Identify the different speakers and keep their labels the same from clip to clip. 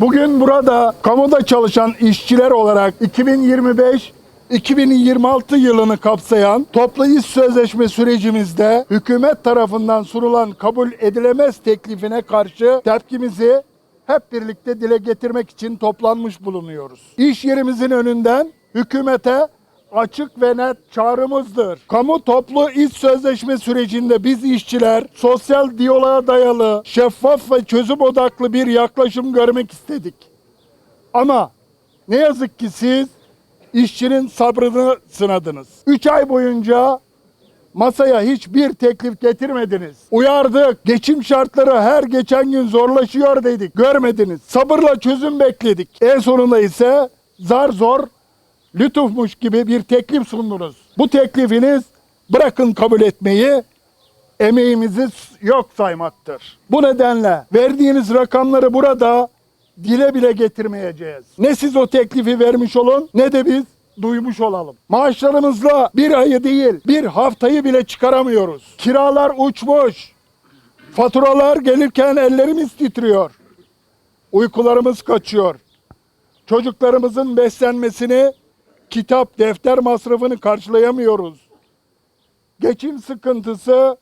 Speaker 1: Bugün burada kamuda çalışan işçiler olarak 2025 2026 yılını kapsayan toplu iş sözleşme sürecimizde hükümet tarafından sunulan kabul edilemez teklifine karşı tepkimizi hep birlikte dile getirmek için toplanmış bulunuyoruz. İş yerimizin önünden hükümete açık ve net çağrımızdır. Kamu toplu iş sözleşme sürecinde biz işçiler sosyal diyaloğa dayalı, şeffaf ve çözüm odaklı bir yaklaşım görmek istedik. Ama ne yazık ki siz işçinin sabrını sınadınız. 3 ay boyunca masaya hiçbir teklif getirmediniz. Uyardık. Geçim şartları her geçen gün zorlaşıyor dedik. Görmediniz. Sabırla çözüm bekledik. En sonunda ise zar zor lütufmuş gibi bir teklif sundunuz. Bu teklifiniz bırakın kabul etmeyi emeğimizi yok saymaktır. Bu nedenle verdiğiniz rakamları burada dile bile getirmeyeceğiz. Ne siz o teklifi vermiş olun ne de biz duymuş olalım. Maaşlarımızla bir ayı değil bir haftayı bile çıkaramıyoruz. Kiralar uçmuş. Faturalar gelirken ellerimiz titriyor. Uykularımız kaçıyor. Çocuklarımızın beslenmesini, kitap, defter masrafını karşılayamıyoruz. Geçim sıkıntısı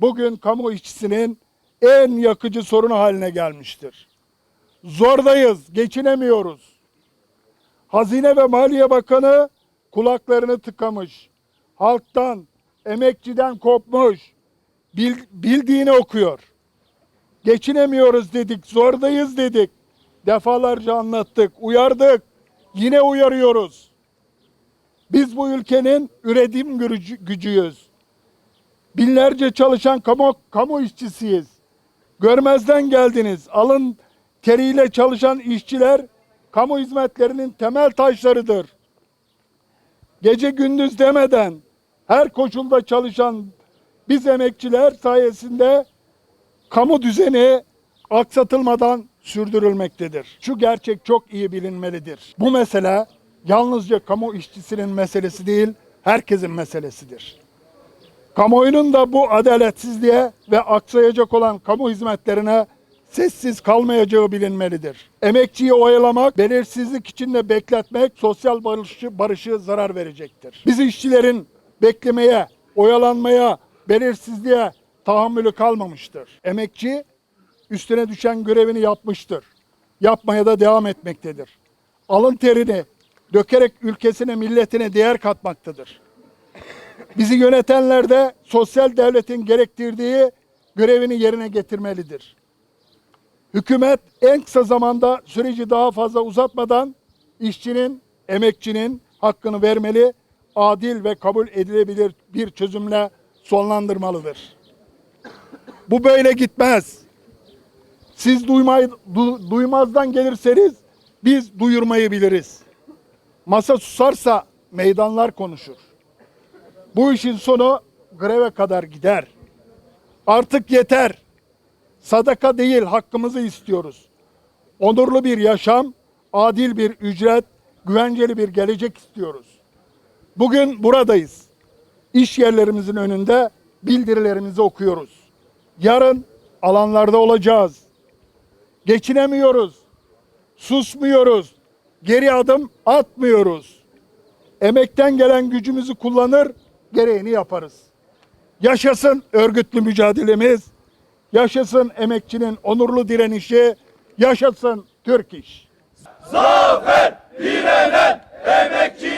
Speaker 1: bugün kamu işçisinin en yakıcı sorunu haline gelmiştir. Zordayız, geçinemiyoruz. Hazine ve Maliye Bakanı kulaklarını tıkamış. Halktan, emekçiden kopmuş. Bil- bildiğini okuyor. Geçinemiyoruz dedik, zordayız dedik. Defalarca anlattık, uyardık. Yine uyarıyoruz. Biz bu ülkenin üretim gücü- gücüyüz. Binlerce çalışan kamu, kamu işçisiyiz. Görmezden geldiniz. Alın teriyle çalışan işçiler kamu hizmetlerinin temel taşlarıdır. Gece gündüz demeden her koşulda çalışan biz emekçiler sayesinde kamu düzeni aksatılmadan sürdürülmektedir. Şu gerçek çok iyi bilinmelidir. Bu mesele yalnızca kamu işçisinin meselesi değil, herkesin meselesidir. Kamuoyunun da bu adaletsizliğe ve aksayacak olan kamu hizmetlerine sessiz kalmayacağı bilinmelidir. Emekçiyi oyalamak, belirsizlik içinde bekletmek sosyal barışı, barışı zarar verecektir. Biz işçilerin beklemeye, oyalanmaya, belirsizliğe tahammülü kalmamıştır. Emekçi üstüne düşen görevini yapmıştır. Yapmaya da devam etmektedir. Alın terini dökerek ülkesine, milletine değer katmaktadır. Bizi yönetenler de sosyal devletin gerektirdiği görevini yerine getirmelidir. Hükümet en kısa zamanda süreci daha fazla uzatmadan işçinin, emekçinin hakkını vermeli, adil ve kabul edilebilir bir çözümle sonlandırmalıdır. Bu böyle gitmez. Siz duymay, du- duymazdan gelirseniz biz duyurmayı biliriz. Masa susarsa meydanlar konuşur. Bu işin sonu greve kadar gider. Artık yeter. Sadaka değil hakkımızı istiyoruz. Onurlu bir yaşam, adil bir ücret, güvenceli bir gelecek istiyoruz. Bugün buradayız. İş yerlerimizin önünde bildirilerimizi okuyoruz. Yarın alanlarda olacağız. Geçinemiyoruz. Susmuyoruz. Geri adım atmıyoruz. Emekten gelen gücümüzü kullanır, gereğini yaparız. Yaşasın örgütlü mücadelemiz, yaşasın emekçinin onurlu direnişi, yaşasın Türk iş.
Speaker 2: Zafer direnen emekçinin